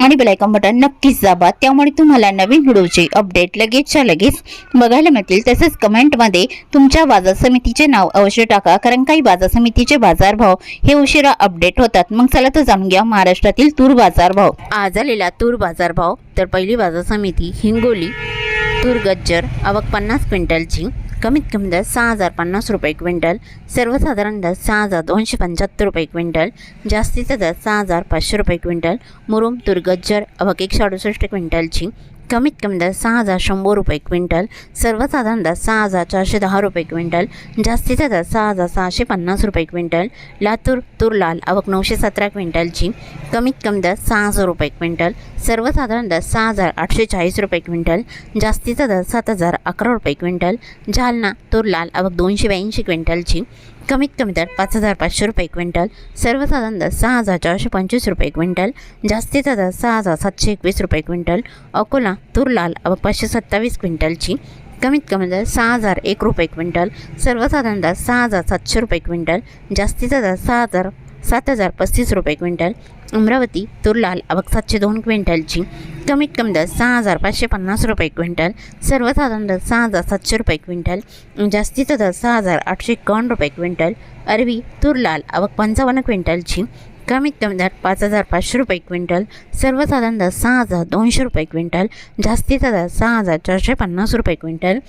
आणि bell icon button नक्कीच दाबा. त्यामुळे तुम्हाला नवीन व्हिडिओचे अपडेट लगेचच्या लगेच बघायला मिळतील. तसेच कमेंटमध्ये तुमच्या बाजार समितीचे नाव अवश्य टाका कारण काही बाजार समितीचे बाजारभाव हे उशिरा अपडेट होतात. मग चला तर जाणून घ्या महाराष्ट्रातील तूर बाजारभाव आज आलेला तूर बाजारभाव तर पहिली बाजार समिती हिंगोली तूर गज्जर आवक पन्नास क्विंटलची. कमीत कमी दर सहा हजार पन्नास रुपये क्विंटल सर्वसाधारण दर सहा हजार दोनशे पंच्याहत्तर रुपये क्विंटल जास्तीचा दर सहा हजार पाचशे रुपये क्विंटल मुरुम तुरगज्जर गज्जर एकशे अडुसष्ट क्विंटलची कमीत कमी दर सहा हजार शंभर रुपये क्विंटल सर्वसाधारण दर सहा हजार चारशे दहा रुपये क्विंटल जास्तीचा दर सहा हजार सहाशे पन्नास रुपये क्विंटल लातूर तुरलाल आवक नऊशे सतरा क्विंटलची कमीत कमी दर सहा हजार रुपये क्विंटल सर्वसाधारण दर सहा हजार आठशे चाळीस रुपये क्विंटल जास्तीचा दर सात हजार अकरा रुपये क्विंटल जालना तुरलाल आवक दोनशे ब्याऐंशी क्विंटलची कमीत कमी दर पाच हजार पाचशे रुपये क्विंटल सर्वसाधारण दर सहा हजार चारशे पंचवीस रुपये क्विंटल जास्तीचा दर सहा हजार सातशे एकवीस रुपये क्विंटल अकोला तूर लाल पाचशे सत्तावीस क्विंटलची कमीत कमी दर सहा हजार एक रुपये क्विंटल सर्वसाधारण दर सहा हजार सातशे रुपये क्विंटल जास्तीचा दर सहा हजार सात हजार पस्तीस रुपये क्विंटल. अमरावती तूर लाल आवक सातशे दोन क्विंटलची. कमीत कमी दर सहा हजार पाचशे पन्नास रुपये क्विंटल. सर्वसाधारण दर सहा हजार सातशे रुपये क्विंटल. जास्तीचा दर सहा हजार आठशे एकावन्न रुपये क्विंटल. अरबी तूर लाल आवक पंचावन्न क्विंटलची. कमीत कमी दर पाच हजार पाचशे रुपये क्विंटल. सर्वसाधारण दर सहा हजार दोनशे रुपये क्विंटल. जास्तीचा दर सहा हजार चारशे पन्नास रुपये क्विंटल.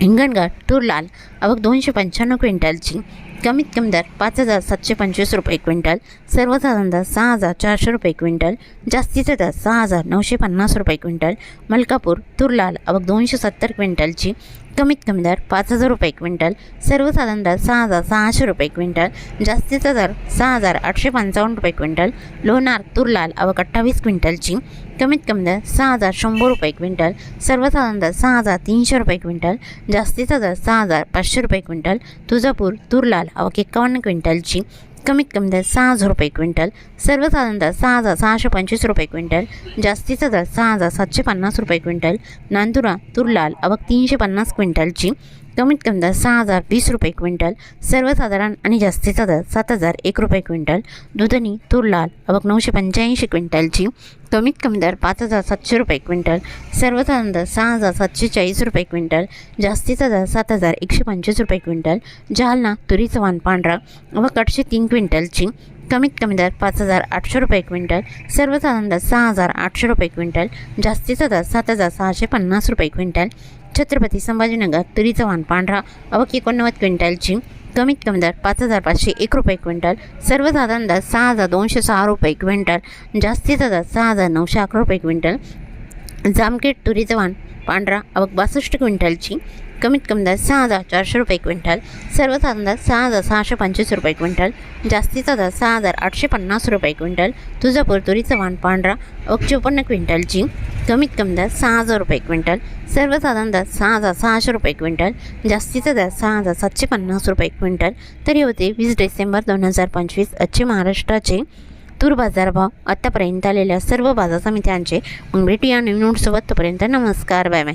हिंगणघाट तूर लाल आवक दोनशे पंच्याण्णव क्विंटलची. कमीत कमी दर पाच हजार सातशे पंचवीस रुपये क्विंटल सर्वसाधारण दर सहा हजार चारशे रुपये क्विंटल जास्तीचा दर सहा हजार नऊशे पन्नास रुपये क्विंटल मलकापूर तुरलाल अवघ दोनशे सत्तर क्विंटलची कमीत कमी दर पाच हजार रुपये क्विंटल सर्वसाधारण दर सहा हजार सहाशे रुपये क्विंटल जास्तीचा दर सहा हजार आठशे पंचावन्न रुपये क्विंटल लोणार तुरलाल अवघ अठ्ठावीस क्विंटलची कमीत कमी दर सहा हजार शंभर रुपये क्विंटल सर्वसाधारण दर सहा हजार तीनशे रुपये क्विंटल जास्तीचा दर सहा हजार पाचशे रुपये क्विंटल तुळजापूर तुरलाल लाल आवक एकावन्न क्विंटलची कमीत कमी दर सहा हजार रुपये क्विंटल सर्वसाधारण दर सहा हजार सहाशे पंचवीस रुपये क्विंटल जास्तीचा दर सहा हजार सातशे पन्नास रुपये क्विंटल नांदुरा तूर लाल आवक तीनशे पन्नास क्विंटलची कमीत कमी दर सहा हजार वीस रुपये क्विंटल सर्वसाधारण आणि जास्तीचा दर सात हजार एक रुपये क्विंटल. दुधनी तूर लाल नऊशे पंच्याऐंशी क्विंटलची कमीत कमी दर पाच हजार सातशे रुपये क्विंटल. सर्वसाधारण दर सहा हजार सातशे चाळीस रुपये क्विंटल जास्तीचा दर सात हजार एकशे पंचवीस रुपये क्विंटल. जालना तुरीचं वाण पांढरा आवक आठशे तीन क्विंटलची कमीत कमी दर पाच हजार आठशे रुपये क्विंटल सर्वसाधारण दर सहा हजार आठशे रुपये क्विंटल जास्तीचा दर सात हजार सहाशे पन्नास रुपये क्विंटल. छत्रपती संभाजीनगर तुरीचं वाण पांढरा अवक एकोणनव्वद क्विंटलची कमीत कमी दर पाच हजार पाचशे एक रुपये क्विंटल सर्वसाधारण दर सहा हजार दोनशे सहा रुपये क्विंटल जास्तीचा दर सहा हजार नऊशे अकरा रुपये क्विंटल. जामखेड तुरीचं वाण पांढरा आवक बासष्ट क्विंटलची कमीत कमी दर सहा हजार चारशे रुपये क्विंटल सर्वसाधारण दर सहा हजार सहाशे पंचवीस रुपये क्विंटल जास्तीचा दर सहा हजार आठशे पन्नास रुपये क्विंटल तुळजापूर तुरीचं वाण पांढरा अवक चोपन्न क्विंटलची कमीत कमी दर सहा हजार रुपये क्विंटल सर्वसाधारण दर सहा हजार सहाशे रुपये क्विंटल जास्तीचा दर सहा हजार सातशे पन्नास रुपये क्विंटल तरी होते वीस डिसेंबर दोन हजार पंचवीस आजचे महाराष्ट्राचे तूर बाजारभाव आत्तापर्यंत आलेल्या सर्व बाजार समित्यांचे मग भेटूया नवीन नोट्सोबत तोपर्यंत नमस्कार बाय बाय.